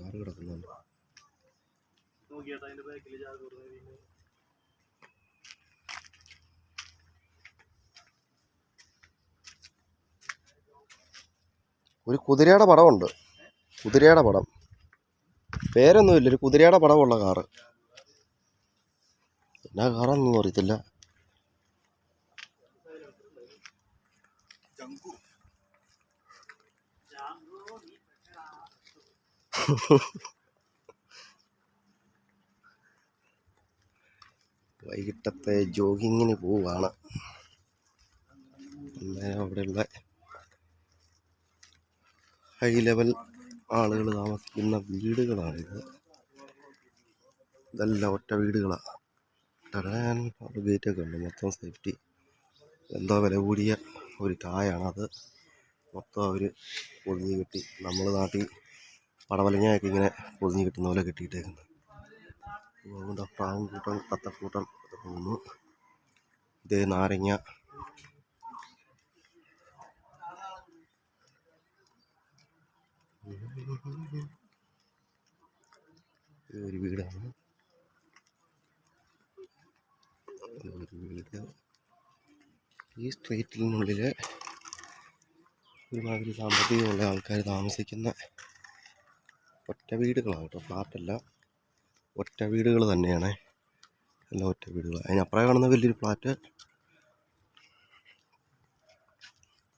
നോക്കിയാട്ടാ കിടക്കുന്നുണ്ട് ഒരു കുതിരയുടെ പടമുണ്ട് കുതിരയുടെ പടം. പേരൊന്നുമില്ല ഒരു കുതിരയുടെ പടമുള്ള കാറ്. എന്നാ കാറാണെന്നൊന്നും അറിയത്തില്ല. വൈകിട്ടത്തെ ജോഗിങ്ങിന് പോവുകയാണ് അന്നേരം അവിടെയുള്ള ഹൈ ലെവൽ ആളുകൾ താമസിക്കുന്ന വീടുകളാണിത്. ഇതെല്ലാം ഒറ്റ വീടുകളാണ് തടയാൻ ഗേറ്റൊക്കെ ഉണ്ട്. മൊത്തം സേഫ്റ്റി എന്തോ വില കൂടിയ ഒരു കായാണത്. മൊത്തം അവർ പൊതിഞ്ഞ് കെട്ടി നമ്മൾ നാട്ടിൽ പടവലങ്ങയൊക്കെ ഇങ്ങനെ പൊതിഞ്ഞ് കിട്ടുന്ന പോലെ കിട്ടിയിട്ടേക്കുന്നത് അതുകൊണ്ട് പ്രാവും കൂട്ടം തത്തക്കൂട്ടം പോകുന്നു ഇത് നാരങ്ങ. ഒരു വീടാണ്. ഒരു വീട്. ഈ സ്ട്രീറ്റിനുള്ളിൽ ഒരുമാതിരി സാമ്പത്തികമുള്ള ആൾക്കാർ താമസിക്കുന്ന ഒറ്റ വീടുകളാണ് കേട്ടോ. ഫ്ലാറ്റല്ല ഒറ്റ വീടുകൾ തന്നെയാണ്. എല്ലാം ഒറ്റ വീടുകൾ അതിനപ്പുറം കാണുന്ന വലിയൊരു ഫ്ലാറ്റ്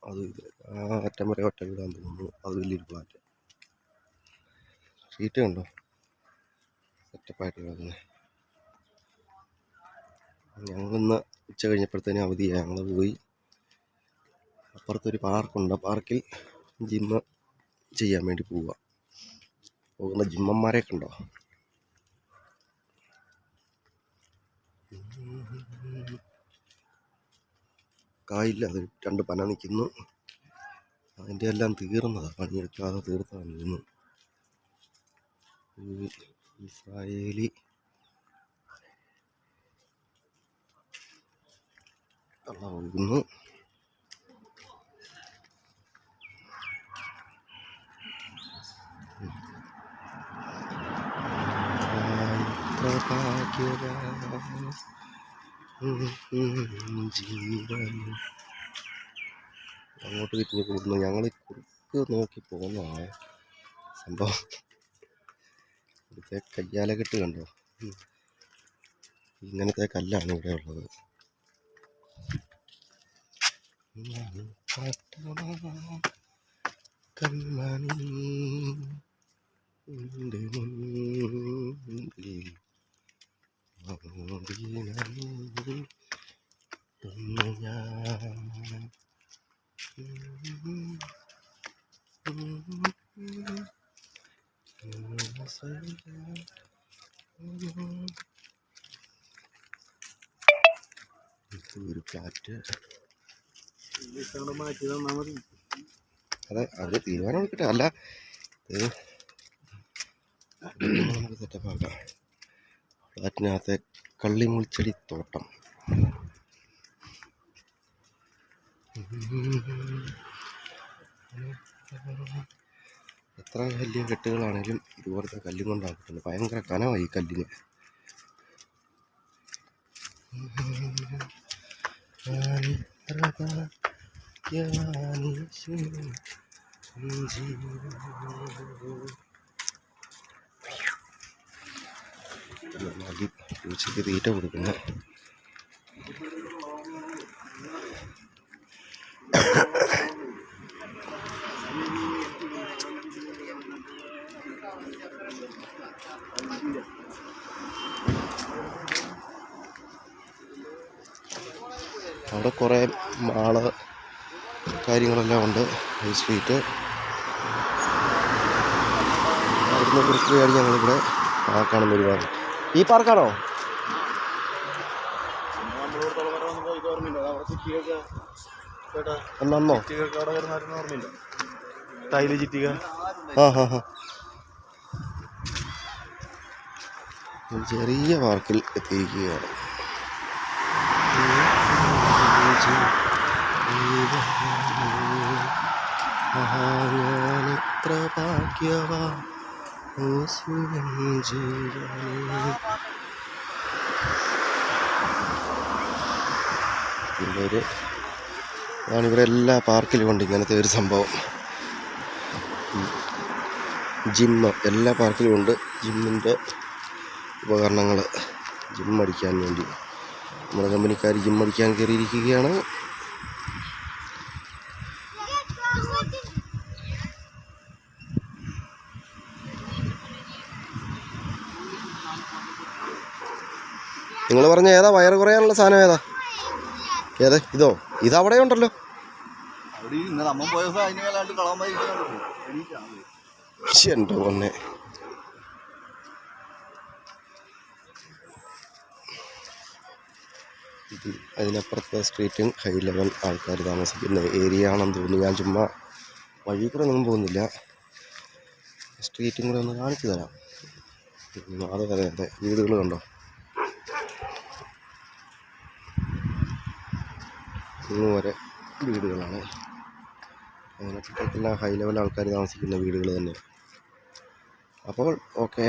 അത് ആ അറ്റം ഒറ്റ വീടാന്ന് തോന്നുന്നു. അത് വലിയൊരു ഫ്ലാറ്റ് സീറ്റ് കണ്ടോ? സെറ്റപ്പായിട്ട് കിടക്കുന്നത് ഞങ്ങളിന്ന് ഉച്ച കഴിഞ്ഞപ്പോഴത്തേനും അവധിയായി. ഞങ്ങൾ പോയി. അപ്പുറത്തൊരു പാർക്കുണ്ട് പാർക്കിൽ ജിമ്മ് ചെയ്യാൻ വേണ്ടി പോവുക പോകുന്ന ജിമ്മന്മാരെ കണ്ടോ കായില്ല അത് രണ്ട് പന നിൽക്കുന്നു അതിന്റെ എല്ലാം തീർന്നതാണ് പണിയെടുക്കാതെ തീർത്തതാണ് നിന്നു. ഇസ്രായേലി വെള്ളം ഒഴുകുന്നു അങ്ങോട്ട് തിരിഞ്ഞ് കൂടുന്നു. ഞങ്ങൾ കുറുക്ക് നോക്കി പോകുന്നതാണ് സംഭവം. ഇവിടുത്തെ കയ്യാലകെട്ട് കണ്ടോ? ഇങ്ങനത്തെ കല്ലാണ് ഇവിടെ ഉള്ളത്. കൺമണി ഉണ്ട് മുന്നിൽ. അതെ അവർ തീരുമാനം എടുക്കട്ടെ. അല്ല നമുക്ക് സെറ്റപ്പ് ആക്കാം. ഫ്ലാറ്റിനകത്തെ കള്ളിമുൾച്ചെടി തോട്ടം. എത്ര വലിയ കെട്ടുകളാണെങ്കിലും ഇതുപോലത്തെ കല്ലും കൊണ്ടാണ് ഭയങ്കര കനമായി കല്ലിന് കല്ലിന്. മതി പൂച്ചയ്ക്ക് തീറ്റ കൊടുക്കുന്ന അവിടെ കുറേ മാൾ കാര്യങ്ങളെല്ലാം ഉണ്ട് ഈ സ്ട്രീറ്റ് അവിടുന്ന് കുറച്ച് കഴിഞ്ഞ് ഞങ്ങളിവിടെ കാണുന്ന ഒരുപാട് ഈ പാർക്കാണോ? ചിറ്റിക. ആ ഹാ ഹാ. ചെറിയ പാർക്കിൽ എത്തിയിരിക്കുകയാണ്. ഭാഗ്യവാ പിന്നെ ഒരു ഞാനിവിടെ എല്ലാ പാർക്കിലും ഉണ്ട് ഇങ്ങനത്തെ ഒരു സംഭവം. ജിമ്മ് എല്ലാ പാർക്കിലും ഉണ്ട്. ജിമ്മിന്റെ ഉപകരണങ്ങൾ ജിമ്മടിക്കാൻ വേണ്ടി. നമ്മുടെ കമ്പനിക്കാർ ജിമ്മടിക്കാൻ കയറിയിരിക്കുകയാണ് നിങ്ങൾ പറഞ്ഞ ഏതാ? വയറ് കുറയാനുള്ള സാധനം ഏതാ? ഏത്? ഇതോ? ഇതവിടെ ഉണ്ടല്ലോ എന്റെ പൊന്നെ. അതിനപ്പുറത്തെ സ്ട്രീറ്റും ഹൈ ലെവൽ ആൾക്കാർ താമസിക്കുന്ന ഏരിയ ആണെന്ന് തോന്നുന്നു. ഞാൻ ചുമ്മാ വഴി കൂടെ ഒന്നും പോകുന്നില്ല. സ്ട്രീറ്റും കൂടെ ഒന്ന് കാണിച്ചു തരാം. അതെ അതെ അതെ. വീടുകൾ കണ്ടോ? ഇന്ന് വരെ വീടുകളാണ്. അങ്ങനെ ഹൈ ലെവൽ ആൾക്കാർ താമസിക്കുന്ന വീടുകൾ തന്നെ അപ്പോൾ ഓക്കെ